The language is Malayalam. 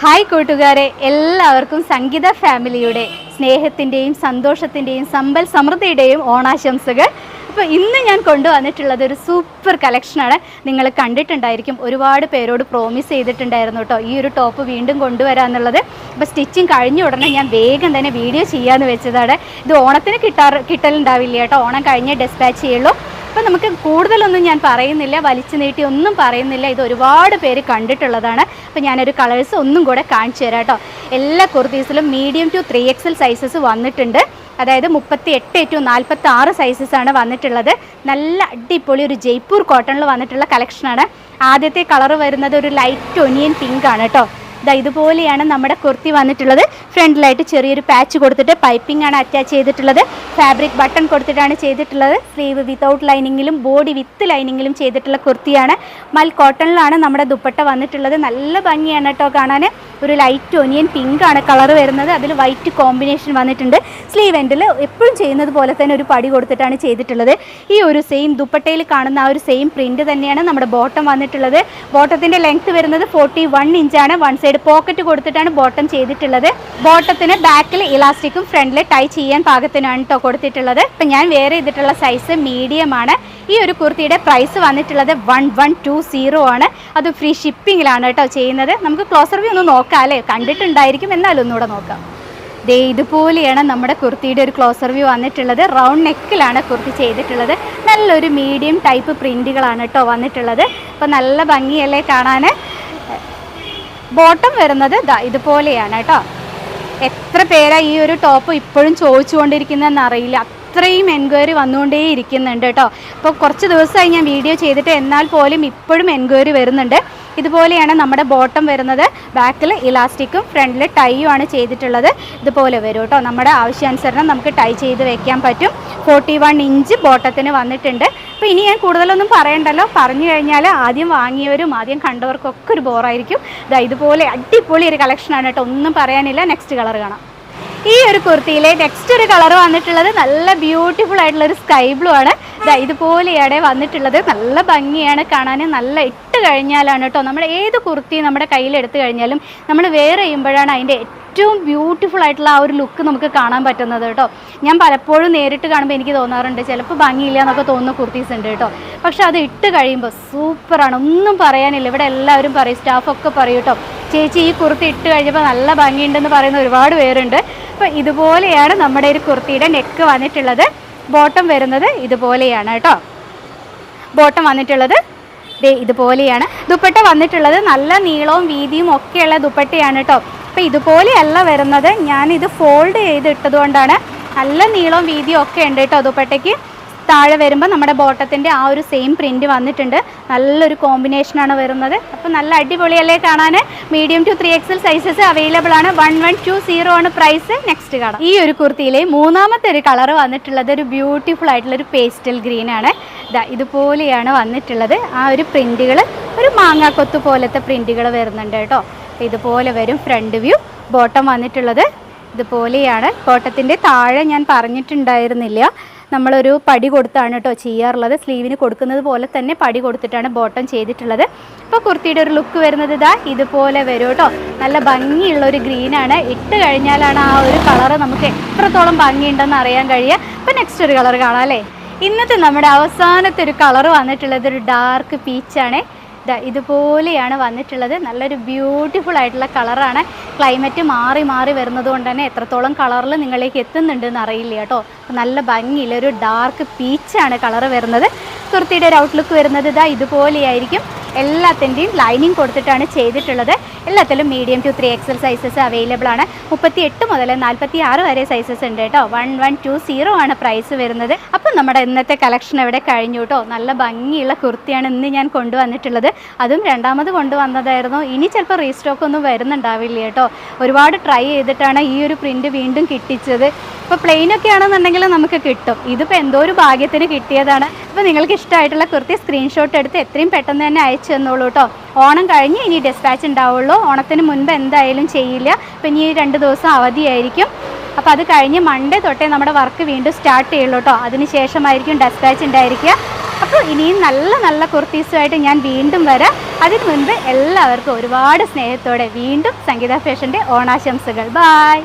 ഹായ് കൂട്ടുകാരെ എല്ലാവർക്കും സംഗീത ഫാമിലിയുടെ സ്നേഹത്തിന്റെയും സന്തോഷത്തിന്റെയും സമ്പൽ സമൃദ്ധിയുടെയും ഓണാശംസകൾ. അപ്പോൾ ഇന്ന് ഞാൻ കൊണ്ടുവന്നിട്ടുള്ളത് ഒരു സൂപ്പർ കളക്ഷനാണ് നിങ്ങൾ കണ്ടിട്ടുണ്ടായിരിക്കും ഒരുപാട് പേരോട് പ്രോമിസ് ചെയ്തിട്ടുണ്ടായിരുന്നു കേട്ടോ ഈ ഒരു ടോപ്പ് വീണ്ടും കൊണ്ടുവരാമെന്നുള്ളത് അപ്പോൾ സ്റ്റിച്ചിങ് കഴിഞ്ഞ ഉടനെ ഞാൻ വേഗം തന്നെ വീഡിയോ ചെയ്യാമെന്ന് വെച്ചതാണ്. ഇത് ഓണത്തിന് കിട്ടാറ് കിട്ടലുണ്ടാവില്ല കേട്ടോ ഓണം കഴിഞ്ഞേ ഡെസ്പാച്ച് ചെയ്യുള്ളൂ. അപ്പം നമുക്ക് കൂടുതലൊന്നും ഞാൻ പറയുന്നില്ല വലിച്ചു നീട്ടി ഒന്നും പറയുന്നില്ല. ഇത് ഒരുപാട് പേര് കണ്ടിട്ടുള്ളതാണ്. അപ്പം ഞാനൊരു കളേഴ്സ് ഒന്നും കൂടെ കാണിച്ചു തരാം കേട്ടോ എല്ലാ കുർത്തീസിലും medium to three XL sizes വന്നിട്ടുണ്ട്. അതായത് മുപ്പത്തി എട്ട് ടു നാൽപ്പത്തി ആറ് സൈസസ് ആണ് വന്നിട്ടുള്ളത്. നല്ല അടിപൊളി ഒരു ജയ്പൂർ കോട്ടണിൽ വന്നിട്ടുള്ള കളക്ഷനാണ് ആദ്യത്തെ കളർ വരുന്നത് ഒരു ലൈറ്റ് ഒനിയൻ പിങ്ക് ആണ് കേട്ടോ ഇതാ ഇതുപോലെയാണ് നമ്മുടെ കുർത്തി വന്നിട്ടുള്ളത്. ഫ്രണ്ടിലായിട്ട് ചെറിയൊരു പാച്ച് കൊടുത്തിട്ട് പൈപ്പിംഗ് ആണ് അറ്റാച്ച് ചെയ്തിട്ടുള്ളത്. ഫാബ്രിക് ബട്ടൺ കൊടുത്തിട്ടാണ് ചെയ്തിട്ടുള്ളത്. സ്ലീവ് വിത്തൗട്ട് ലൈനിങ്ങിലും ബോഡി വിത്ത് ലൈനിങ്ങിലും ചെയ്തിട്ടുള്ള കുർത്തിയാണ്. മൽ കോട്ടണിലാണ് നമ്മുടെ ദുപ്പട്ട വന്നിട്ടുള്ളത്. നല്ല ഭംഗിയാണ് കേട്ടോ കാണാൻ. ഒരു ലൈറ്റ് ഒനിയൻ പിങ്ക് ആണ് കളർ വരുന്നത്. അതിൽ വൈറ്റ് കോമ്പിനേഷൻ വന്നിട്ടുണ്ട്. സ്ലീവ് എൻഡിൽ എപ്പോഴും ചെയ്യുന്നത് പോലെ തന്നെ ഒരു പടി കൊടുത്തിട്ടാണ് ചെയ്തിട്ടുള്ളത്. ഈ ഒരു സെയിം ദുപ്പട്ടയിൽ കാണുന്ന ആ ഒരു സെയിം പ്രിന്റ് തന്നെയാണ് നമ്മുടെ ബോട്ടം വന്നിട്ടുള്ളത്. ബോട്ടത്തിന്റെ ലെങ്ത്ത് വരുന്നത് ഫോർട്ടി വൺ ഇഞ്ചാണ് വൺ സൈഡ് പോക്കറ്റ് കൊടുത്തിട്ടാണ് ബോട്ടം ചെയ്തിട്ടുള്ളത്. ബോട്ടത്തിന് ബാക്കിൽ ഇലാസ്റ്റിക്കും ഫ്രണ്ടിൽ ടൈ ചെയ്യാൻ പാകത്തിനാണ് കേട്ടോ കൊടുത്തിട്ടുള്ളത്. ഇപ്പം ഞാൻ വേറെ ചെയ്തിട്ടുള്ള സൈസ് മീഡിയം ആണ്. ഈ ഒരു കുർത്തിയുടെ പ്രൈസ് വന്നിട്ടുള്ളത് വൺ വൺ ടു സീറോ ആണ്. അത് ഫ്രീ ഷിപ്പിങ്ങിലാണ് കേട്ടോ ചെയ്യുന്നത്. നമുക്ക് ക്ലോസർ വ്യൂ ഒന്ന് നോക്കാം അല്ലേ? കണ്ടിട്ടുണ്ടായിരിക്കും. എന്നാലും ഒന്നുകൂടെ നോക്കാം. ദേ ഇതുപോലെയാണ് നമ്മുടെ കുർത്തിയുടെ ഒരു ക്ലോസർ വ്യൂ വന്നിട്ടുള്ളത്. റൗണ്ട് നെക്കിലാണ് കുർത്തി ചെയ്തിട്ടുള്ളത്. നല്ലൊരു മീഡിയം ടൈപ്പ് പ്രിന്റുകളാണ് കേട്ടോ വന്നിട്ടുള്ളത്. അപ്പോൾ നല്ല ഭംഗിയല്ലേ കാണാൻ? ബോട്ടം വരുന്നത് ഇതാ ഇതുപോലെയാണ് കേട്ടോ. എത്ര പേരാ ഈ ഒരു ടോപ്പ് ഇപ്പോഴും ചോദിച്ചുകൊണ്ടിരിക്കുന്നതെന്ന് അറിയില്ല. അത്രയും എൻക്വയറി വന്നുകൊണ്ടേ ഇരിക്കുന്നുണ്ട് കേട്ടോ. അപ്പോൾ കുറച്ച് ദിവസമായി ഞാൻ വീഡിയോ ചെയ്തിട്ട് എന്നാൽ പോലും ഇപ്പോഴും എൻക്വയറി വരുന്നുണ്ട്. ഇതുപോലെയാണ് നമ്മുടെ ബോട്ടം വരുന്നത്. ബാക്കിൽ ഇലാസ്റ്റിക്കും ഫ്രണ്ടിൽ ടൈയും ആണ് ചെയ്തിട്ടുള്ളത്. ഇതുപോലെ വരും കേട്ടോ. നമ്മുടെ ആവശ്യാനുസരണം നമുക്ക് ടൈ ചെയ്ത് വെക്കാൻ പറ്റും. ഫോർട്ടി വൺ ഇഞ്ച് ബോട്ടത്തിന് വന്നിട്ടുണ്ട്. അപ്പോൾ ഇനി ഞാൻ കൂടുതലൊന്നും പറയണ്ടല്ലോ. പറഞ്ഞു കഴിഞ്ഞാൽ ആദ്യം വാങ്ങിയവരും ആദ്യം കണ്ടവർക്കൊക്കെ ഒരു ബോറായിരിക്കും. ഇതാ ഇതുപോലെ അടിപൊളി ഒരു കളക്ഷനാണ് കേട്ടോ. ഒന്നും പറയാനില്ല. നെക്സ്റ്റ് കളർ കാണാം. ഈ ഒരു കുർത്തിയിലെ നെക്സ്റ്റ് ഒരു കളർ വന്നിട്ടുള്ളത് നല്ല ബ്യൂട്ടിഫുൾ ആയിട്ടുള്ള ഒരു സ്കൈ ബ്ലൂ ആണ്. ഇതുപോലെയാണ് വന്നിട്ടുള്ളത്. നല്ല ഭംഗിയാണ് കാണാൻ. നല്ല ഇട്ട് കഴിഞ്ഞാലാണ് കേട്ടോ. നമ്മൾ ഏത് കുർത്തി നമ്മുടെ കയ്യിൽ എടുത്തു കഴിഞ്ഞാലും നമ്മൾ വേറെ ചെയ്യുമ്പോഴാണ് അതിന്റെ ഏറ്റവും ബ്യൂട്ടിഫുൾ ആയിട്ടുള്ള ആ ഒരു ലുക്ക് നമുക്ക് കാണാൻ പറ്റുന്നത് കേട്ടോ. ഞാൻ പലപ്പോഴും നേരിട്ട് കാണുമ്പോൾ എനിക്ക് തോന്നാറുണ്ട് ചിലപ്പോൾ ഭംഗിയില്ല എന്നൊക്കെ തോന്നുന്ന കുർത്തീസ് ഉണ്ട് കേട്ടോ. പക്ഷെ അത് ഇട്ട് കഴിയുമ്പോൾ സൂപ്പറാണ് ഒന്നും പറയാനില്ല. ഇവിടെ എല്ലാവരും പറയും സ്റ്റാഫൊക്കെ പറയും കേട്ടോ. ചേച്ചി ഈ കുർത്തി ഇട്ട് കഴിഞ്ഞപ്പോൾ നല്ല ഭംഗിയുണ്ടെന്ന് പറയുന്ന ഒരുപാട് പേരുണ്ട്. അപ്പോൾ ഇതുപോലെയാണ് നമ്മുടെ ഒരു കുർത്തിയുടെ നെക്ക് വന്നിട്ടുള്ളത്. ബോട്ടം വരുന്നത് ഇതുപോലെയാണ് കേട്ടോ. ബോട്ടം വന്നിട്ടുള്ളത് ദേ ഇതുപോലെയാണ്. ദുപ്പട്ട വന്നിട്ടുള്ളത് നല്ല നീളവും വീതിയും ഒക്കെയുള്ള ദുപ്പട്ടയാണ് കേട്ടോ. അപ്പോൾ ഇതുപോലെയല്ല വരുന്നത്. ഞാനിത് ഫോൾഡ് ചെയ്തിട്ടത് കൊണ്ടാണ് നല്ല നീളവും വീതിയും ഒക്കെ ഉണ്ട് കേട്ടോ ദുപ്പട്ടയ്ക്ക് താഴെ വരുമ്പോൾ നമ്മുടെ ബോട്ടത്തിന്റെ ആ ഒരു സെയിം പ്രിന്റ് വന്നിട്ടുണ്ട്. നല്ലൊരു കോമ്പിനേഷനാണ് വരുന്നത്. അപ്പോൾ നല്ല അടിപൊളിയല്ലേ കാണാൻ medium to three XL sizes available ആണ്. വൺ വൺ ടു സീറോ ആണ് പ്രൈസ്. നെക്സ്റ്റ് കാണാം. ഈ ഒരു കുർത്തിയിലെ മൂന്നാമത്തെ ഒരു കളർ വന്നിട്ടുള്ളത് ഒരു ബ്യൂട്ടിഫുൾ ആയിട്ടുള്ള ഒരു പേസ്റ്റൽ ഗ്രീൻ ആണ്. ദാ ഇതുപോലെയാണ് വന്നിട്ടുള്ളത്. ആ ഒരു പ്രിന്റുകൾ ഒരു മാങ്ങാക്കൊത്ത് പോലത്തെ പ്രിന്റുകൾ വരുന്നുണ്ട് കേട്ടോ. ഇതുപോലെ വരും ഫ്രണ്ട് വ്യൂ ബോട്ടം വന്നിട്ടുള്ളത് ഇതുപോലെയാണ്. ബോട്ടത്തിന്റെ താഴെ ഞാൻ പറഞ്ഞിട്ടുണ്ടായിരുന്നില്ല. നമ്മളൊരു പടി കൊടുത്താണ് കേട്ടോ ചെയ്യാറുള്ളത്. സ്ലീവിന് കൊടുക്കുന്നത് പോലെ തന്നെ പടി കൊടുത്തിട്ടാണ് ബോട്ടം ചെയ്തിട്ടുള്ളത്. അപ്പോൾ കുർത്തിയുടെ ഒരു ലുക്ക് വരുന്നത് ഇതാ ഇതുപോലെ വരും കേട്ടോ നല്ല ഭംഗിയുള്ള ഒരു ഗ്രീനാണ്. ഇട്ട് കഴിഞ്ഞാലാണ് ആ ഒരു കളറ് നമുക്ക് എത്രത്തോളം ഭംഗിയുണ്ടെന്ന് അറിയാൻ കഴിയുക. അപ്പോൾ നെക്സ്റ്റ് ഒരു കളർ കാണാം അല്ലേ? ഇന്നത്തെ നമ്മുടെ അവസാനത്തെ ഒരു കളർ വന്നിട്ടുള്ളത് ഒരു ഡാർക്ക് പീച്ചാണേ ഇതുപോലെയാണ് വന്നിട്ടുള്ളത്. നല്ലൊരു ബ്യൂട്ടിഫുൾ ആയിട്ടുള്ള കളറാണ്. ക്ലൈമറ്റ് മാറി മാറി വരുന്നത് കൊണ്ട് തന്നെ എത്രത്തോളം കളറിൽ നിങ്ങളിലേക്ക് എത്തുന്നുണ്ടെന്ന് അറിയില്ല കേട്ടോ. നല്ല ഭംഗിയിൽ ഒരു ഡാർക്ക് പീച്ചാണ് കളറ് വരുന്നത്. കുർത്തിയുടെ ഒരു ഔട്ട്ലുക്ക് വരുന്നത് ഇതാ ഇതുപോലെയായിരിക്കും. എല്ലാത്തിന്റെയും ലൈനിങ് കൊടുത്തിട്ടാണ് ചെയ്തിട്ടുള്ളത്. എല്ലാത്തിലും medium to three XL sizes available ആണ്. മുപ്പത്തി എട്ട് മുതൽ നാൽപ്പത്തി ആറ് വരെ സൈസസ് ഉണ്ട് കേട്ടോ. വൺ വൺ ടു സീറോ ആണ് പ്രൈസ് വരുന്നത്. അപ്പം നമ്മുടെ ഇന്നത്തെ കളക്ഷൻ ഇവിടെ കഴിഞ്ഞു കേട്ടോ? നല്ല ഭംഗിയുള്ള കുർത്തിയാണ് ഇന്ന് ഞാൻ കൊണ്ടുവന്നിട്ടുള്ളത്. അതും രണ്ടാമത് കൊണ്ടുവന്നതായിരുന്നു. ഇനി ചിലപ്പോൾ റീസ്റ്റോക്ക് ഒന്നും വരുന്നുണ്ടാവില്ല കേട്ടോ. ഒരുപാട് ട്രൈ ചെയ്തിട്ടാണ് ഈ ഒരു പ്രിന്റ് വീണ്ടും കിട്ടിച്ചത്. ഇപ്പോൾ പ്ലെയിൻ ഒക്കെ ആണെന്നുണ്ടെങ്കിൽ നമുക്ക് കിട്ടും. ഇതിപ്പോൾ എന്തോ ഒരു ഭാഗ്യത്തിന് കിട്ടിയതാണ്. അപ്പോൾ നിങ്ങൾക്ക് ഇഷ്ടമായിട്ടുള്ള കുർത്തി സ്ക്രീൻഷോട്ട് എടുത്ത് എത്രയും പെട്ടെന്ന് തന്നെ അയച്ചു തന്നോളൂ കേട്ടോ ഓണം കഴിഞ്ഞ് ഇനി ഡെസ്പാച്ച് ഉണ്ടാവുള്ളൂ. ഓണത്തിന് മുൻപ് എന്തായാലും ചെയ്യില്ല. അപ്പോൾ ഇനി രണ്ട് ദിവസം അവധിയായിരിക്കും. അപ്പോൾ അത് കഴിഞ്ഞ് മൺഡേ തൊട്ടേ നമ്മുടെ വർക്ക് വീണ്ടും സ്റ്റാർട്ട് ചെയ്യുള്ളൂ കേട്ടോ അതിന് ശേഷമായിരിക്കും ഡെസ്പാച്ച് ഉണ്ടായിരിക്കുക. അപ്പോൾ ഇനിയും നല്ല നല്ല കുർത്തീസുമായിട്ട് ഞാൻ വീണ്ടും വരാം. അതിന് മുൻപ് എല്ലാവർക്കും ഒരുപാട് സ്നേഹത്തോടെ വീണ്ടും സംഗീത ഫാഷന്റെ ഓണാശംസകൾ. ബായ്